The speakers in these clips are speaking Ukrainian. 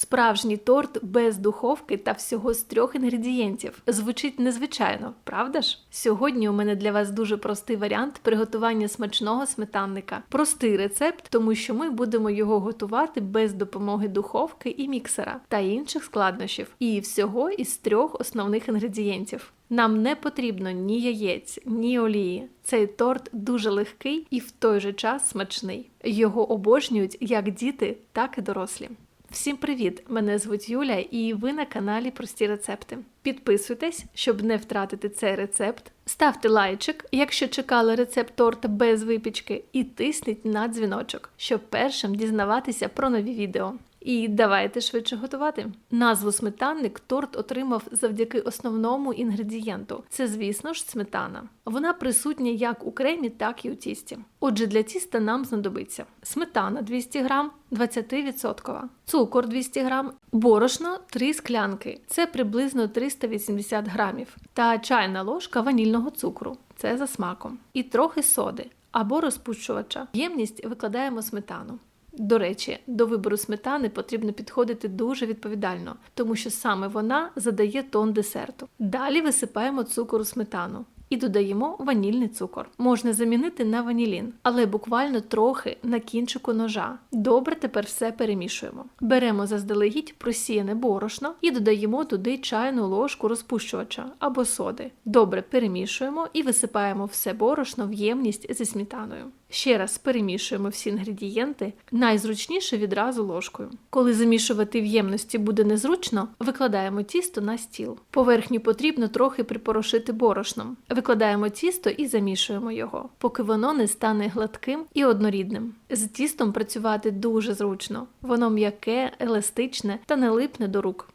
Справжній торт без духовки та всього з трьох інгредієнтів. Звучить незвичайно, правда ж? Сьогодні у мене для вас дуже простий варіант приготування смачного сметанника. Простий рецепт, тому що ми будемо його готувати без допомоги духовки і міксера та інших складнощів, і всього із трьох основних інгредієнтів. Нам не потрібно ні яєць, ні олії. Цей торт дуже легкий і в той же час смачний. Його обожнюють як діти, так і дорослі. Всім привіт! Мене звуть Юля, і ви на каналі Прості рецепти. Підписуйтесь, щоб не втратити цей рецепт. Ставте лайчик, якщо чекали рецепт торта без випічки, і тисніть на дзвіночок, щоб першим дізнаватися про нові відео. І давайте швидше готувати. Назву сметанник торт отримав завдяки основному інгредієнту. Це, звісно ж, сметана. Вона присутня як у кремі, так і у тісті. Отже, для тіста нам знадобиться сметана 200 грам, 20%, цукор 200 грам, борошно 3 склянки, це приблизно 380 грамів, та чайна ложка ванільного цукру, це за смаком, і трохи соди або розпущувача. Ємність викладаємо сметану. До речі, до вибору сметани потрібно підходити дуже відповідально, тому що саме вона задає тон десерту. Далі висипаємо цукор у сметану. І додаємо ванільний цукор. Можна замінити на ванілін, але буквально трохи на кінчику ножа. Добре, тепер все перемішуємо. Беремо заздалегідь просіяне борошно і додаємо туди чайну ложку розпущувача або соди. Добре перемішуємо і висипаємо все борошно в ємність зі сметаною. Ще раз перемішуємо всі інгредієнти, найзручніше відразу ложкою. Коли замішувати в ємності буде незручно, викладаємо тісто на стіл. Поверхню потрібно трохи припорошити борошном. Викладаємо тісто і замішуємо його, поки воно не стане гладким і однорідним. З тістом працювати дуже зручно, воно м'яке, еластичне та не липне до рук.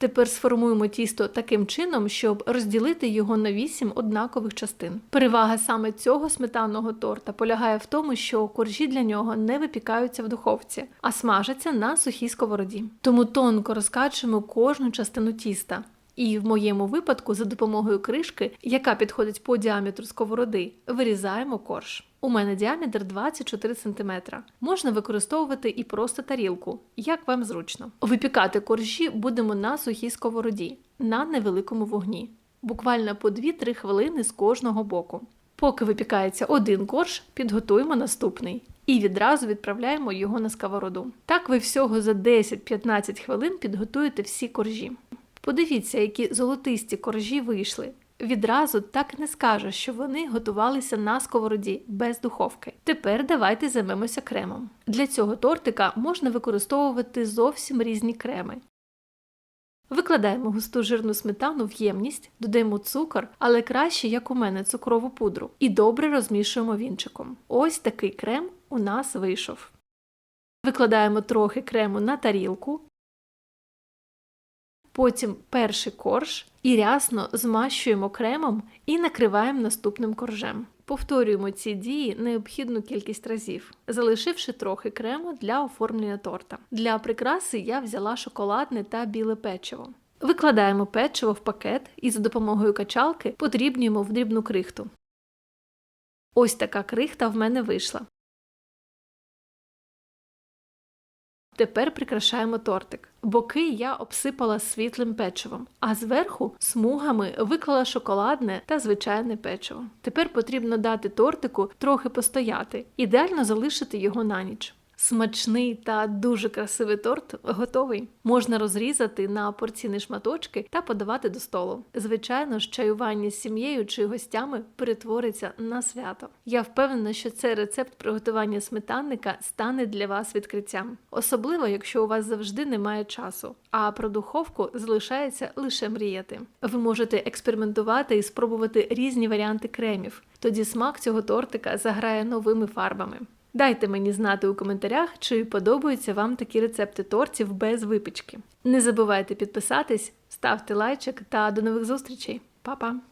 Тепер сформуємо тісто таким чином, щоб розділити його на 8 однакових частин. Перевага саме цього сметанного торта полягає в тому, що коржі для нього не випікаються в духовці, а смажаться на сухій сковороді. Тому тонко розкачуємо кожну частину тіста. І в моєму випадку за допомогою кришки, яка підходить по діаметру сковороди, вирізаємо корж. У мене діаметр 24 см. Можна використовувати і просто тарілку, як вам зручно. Випікати коржі будемо на сухій сковороді, на невеликому вогні, буквально по 2-3 хвилини з кожного боку. Поки випікається один корж, підготуємо наступний і відразу відправляємо його на сковороду. Так ви всього за 10-15 хвилин підготуєте всі коржі. Подивіться, які золотисті коржі вийшли. Відразу так не скажеш, що вони готувалися на сковороді без духовки. Тепер давайте займемося кремом. Для цього тортика можна використовувати зовсім різні креми. Викладаємо густу жирну сметану в ємність, додаємо цукор, але краще, як у мене, цукрову пудру, і добре розмішуємо вінчиком. Ось такий крем у нас вийшов. Викладаємо трохи крему на тарілку, Потім перший корж і рясно змащуємо кремом і накриваємо наступним коржем. Повторюємо ці дії необхідну кількість разів, залишивши трохи крему для оформлення торта. Для прикраси я взяла шоколадне та біле печиво. Викладаємо печиво в пакет і за допомогою качалки подрібнюємо в дрібну крихту. Ось така крихта в мене вийшла. Тепер прикрашаємо тортик. Боки я обсипала світлим печивом, а зверху смугами виклала шоколадне та звичайне печиво. Тепер потрібно дати тортику трохи постояти, ідеально залишити його на ніч. Смачний та дуже красивий торт готовий. Можна розрізати на порційні шматочки та подавати до столу. Звичайно ж, чаювання з сім'єю чи гостями перетвориться на свято. Я впевнена, що цей рецепт приготування сметанника стане для вас відкриттям, особливо якщо у вас завжди немає часу, а про духовку залишається лише мріяти. Ви можете експериментувати і спробувати різні варіанти кремів. Тоді смак цього тортика заграє новими фарбами. Дайте мені знати у коментарях, чи подобаються вам такі рецепти тортів без випічки. Не забувайте підписатись, ставте лайчик та до нових зустрічей. Па-па!